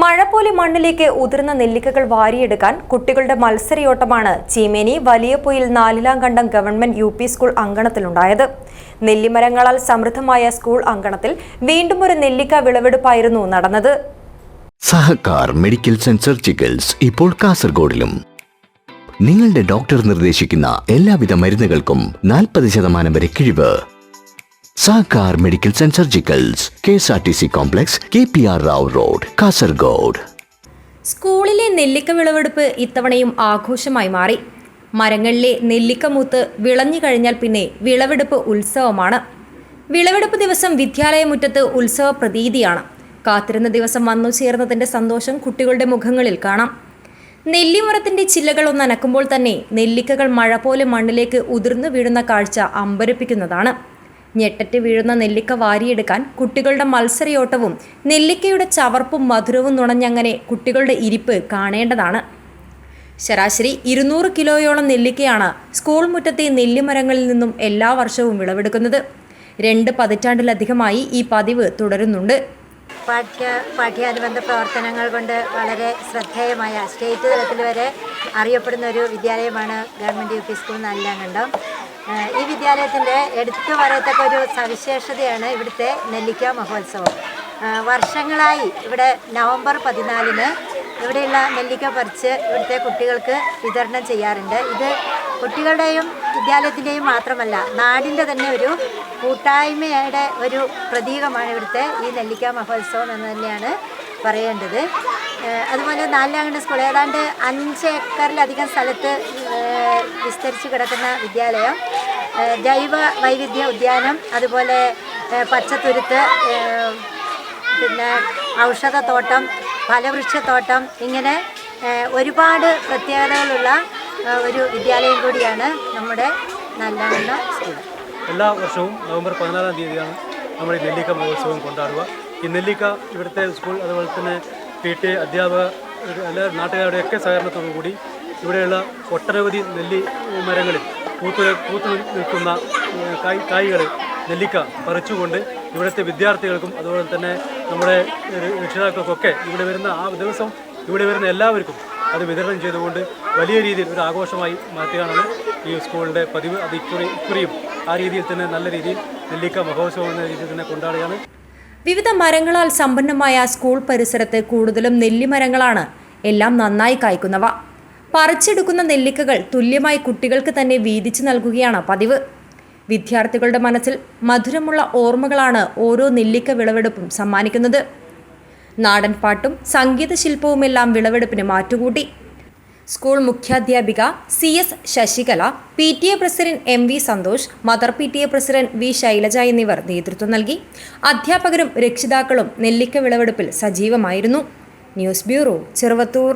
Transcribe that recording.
മഴ പോലെ മണ്ണിലേക്ക് ഉതിർന്ന നെല്ലിക്കകൾ വാരിയെടുക്കാൻ കുട്ടികളുടെ മത്സരയോട്ടമാണ് Cheemeni Valiyapoyil Poyil Nalilam Kandam government U P school അങ്കണത്തിലുണ്ടായത്. നെല്ലിമരങ്ങളാൽ സമൃദ്ധമായ സ്കൂൾ അങ്കണത്തിൽ വീണ്ടും ഒരു നെല്ലിക്ക വിളവെടുപ്പായിരുന്നു നടന്നത്. സഹകാർ മെഡിക്കൽ സെൻസർ ഇപ്പോൾ കാസർഗോഡിലും. നിങ്ങളുടെ ഡോക്ടർ നിർദ്ദേശിക്കുന്ന എല്ലാവിധ മരുന്നുകൾക്കും നാൽപ്പത് ശതമാനം വരെ കിഴിവ് Sahakar medical and surgicals K S R T C complex K P R Rao road Kasaragod സ്കൂളിലെ നെല്ലിക്ക വിളവെടുപ്പ് ഇത്തവണയും ആഘോഷമായി മാറി. മരങ്ങളിലെ നെല്ലിക്ക മൂത്ത് വിളഞ്ഞു കഴിഞ്ഞാൽ പിന്നെ വിളവെടുപ്പ് ഉത്സവമാണ്. വിളവെടുപ്പ് ദിവസം വിദ്യാലയമുറ്റത്ത് ഉത്സവ പ്രതീതിയാണ്. കാത്തിരുന്ന ദിവസം വന്നു ചേർന്നതിന്റെ സന്തോഷം കുട്ടികളുടെ മുഖങ്ങളിൽ കാണാം. നെല്ലിമരത്തിന്റെ ചില്ലകൾ ഒന്ന് അനക്കുമ്പോൾ തന്നെ നെല്ലിക്കകൾ മഴ പോലെ മണ്ണിലേക്ക് ഉതിർന്നു വീഴുന്ന കാഴ്ച അമ്പരപ്പിക്കുന്നതാണ്. ഞെട്ടറ്റ് വീഴുന്ന നെല്ലിക്ക വാരിയെടുക്കാൻ കുട്ടികളുടെ മത്സരയോട്ടവും നെല്ലിക്കയുടെ ചവർപ്പും മധുരവും നുണഞ്ഞങ്ങനെ കുട്ടികളുടെ ഇരിപ്പ് കാണേണ്ടതാണ്. ശരാശരി ഇരുന്നൂറ് കിലോയോളം നെല്ലിക്കയാണ് സ്കൂൾ മുറ്റത്തെ നെല്ലിമരങ്ങളിൽ നിന്നും എല്ലാ വർഷവും വിളവെടുക്കുന്നത്. രണ്ട് പതിറ്റാണ്ടിലധികമായി ഈ പതിവ് തുടരുന്നുണ്ട്. പാഠ്യ പാഠ്യാനുബന്ധ പ്രവർത്തനങ്ങൾ കൊണ്ട് വളരെ ശ്രദ്ധേയമായ സ്റ്റേറ്റ് തലത്തിൽ വരെ അറിയപ്പെടുന്ന ഒരു വിദ്യാലയമാണ് ഗവൺമെന്റ് യു പി സ്കൂൾ നല്ല ഏഹ് ഈ വിദ്യാലയത്തിന്റെ എടുത്തു പറയത്തക്ക ഒരു സവിശേഷതയാണ് ഇവിടുത്തെ നെല്ലിക്ക മഹോത്സവം. വർഷങ്ങളായി ഇവിടെ നവംബർ പതിനാലിന് ഇവിടെയുള്ള നെല്ലിക്ക പറിച്ച് ഇവിടുത്തെ കുട്ടികൾക്ക് വിതരണം ചെയ്യാറുണ്ട്. ഇത് കുട്ടികളുടെയും വിദ്യാലയത്തിന്റെയും മാത്രമല്ല നാടിന്റെ തന്നെ ഒരു കൂട്ടായ്മയുടെ ഒരു പ്രതീകമാണ് ഇവിടുത്തെ ഈ നെല്ലിക്ക മഹോത്സവം എന്ന് തന്നെയാണ് പറയേണ്ടത്. അതുപോലെ നാലാങ്കണ്ട സ്കൂൾ ഏതാണ്ട് അഞ്ച് ഏക്കറിലധികം സ്ഥലത്ത് വിസ്തരിച്ച് കിടക്കുന്ന വിദ്യാലയം. ജൈവ വൈവിധ്യ ഉദ്യാനം അതുപോലെ പച്ചത്തുരുത്ത് പിന്നെ ഔഷധത്തോട്ടം ഫലവൃക്ഷത്തോട്ടം ഇങ്ങനെ ഒരുപാട് പ്രത്യേകതകളുള്ള ഒരു വിദ്യാലയം കൂടിയാണ് നമ്മുടെ നല്ലവണ്ണം സ്കൂൾ. എല്ലാ വർഷവും നവംബർ പതിനാലാം തീയതിയാണ് നമ്മൾ ഈ നെല്ലിക്ക മഹോത്സവം കൊണ്ടാടുക. ഈ നെല്ലിക്ക ഇവിടുത്തെ സ്കൂൾ അതുപോലെ തന്നെ പി ടി അധ്യാപക എല്ലാ നാട്ടുകാരുടെയൊക്കെ സഹകരണത്തോടു കൂടി ഇവിടെയുള്ള ഒട്ടനവധി നെല്ലി മരങ്ങളിൽ പൂത്ത് പൂത്ത് നിൽക്കുന്ന കായ് കായ്കൾ നെല്ലിക്ക പറിച്ചുകൊണ്ട് ഇവിടുത്തെ വിദ്യാർത്ഥികൾക്കും അതുപോലെ തന്നെ നമ്മുടെ രക്ഷിതാക്കൾക്കൊക്കെ ഇവിടെ വരുന്ന ആ ദിവസം ഇവിടെ വരുന്ന എല്ലാവർക്കും അത് വിതരണം ചെയ്തുകൊണ്ട് വലിയ രീതിയിൽ ഒരു ആഘോഷമായി മാറ്റുകയാണ് ഈ സ്കൂളിന്റെ പതിവ് അത് ഇക്കുറി ഇക്കുറിയും ആ രീതിയിൽ തന്നെ നല്ല രീതിയിൽ നെല്ലിക്ക മഹോത്സവം എന്ന രീതിയിൽ തന്നെ കൊണ്ടാടുകയാണ്. വിവിധ മരങ്ങളാൽ സമ്പന്നമായ സ്കൂൾ പരിസരത്ത് കൂടുതലും നെല്ലിമരങ്ങളാണ്. എല്ലാം നന്നായി കായ്ക്കുന്നവ. പറിച്ചെടുക്കുന്ന നെല്ലിക്കകൾ തുല്യമായി കുട്ടികൾക്ക് തന്നെ വീതിച്ചു നൽകുകയാണ് പതിവ്. വിദ്യാർത്ഥികളുടെ മനസ്സിൽ മധുരമുള്ള ഓർമ്മകളാണ് ഓരോ നെല്ലിക്ക വിളവെടുപ്പും സമ്മാനിക്കുന്നത്. നാടൻ പാട്ടും സംഗീത ശില്പവുമെല്ലാം വിളവെടുപ്പിന് മാറ്റുകൂട്ടി. School മുഖ്യാധ്യാപിക C S Sasikala P T A president M V Santhosh mother P T A president V Shailaja എന്നിവർ നേതൃത്വം നൽകി. അധ്യാപകരും രക്ഷിതാക്കളും നെല്ലിക്ക വിളവെടുപ്പിൽ സജീവമായിരുന്നു. News bureau Cheruvathur.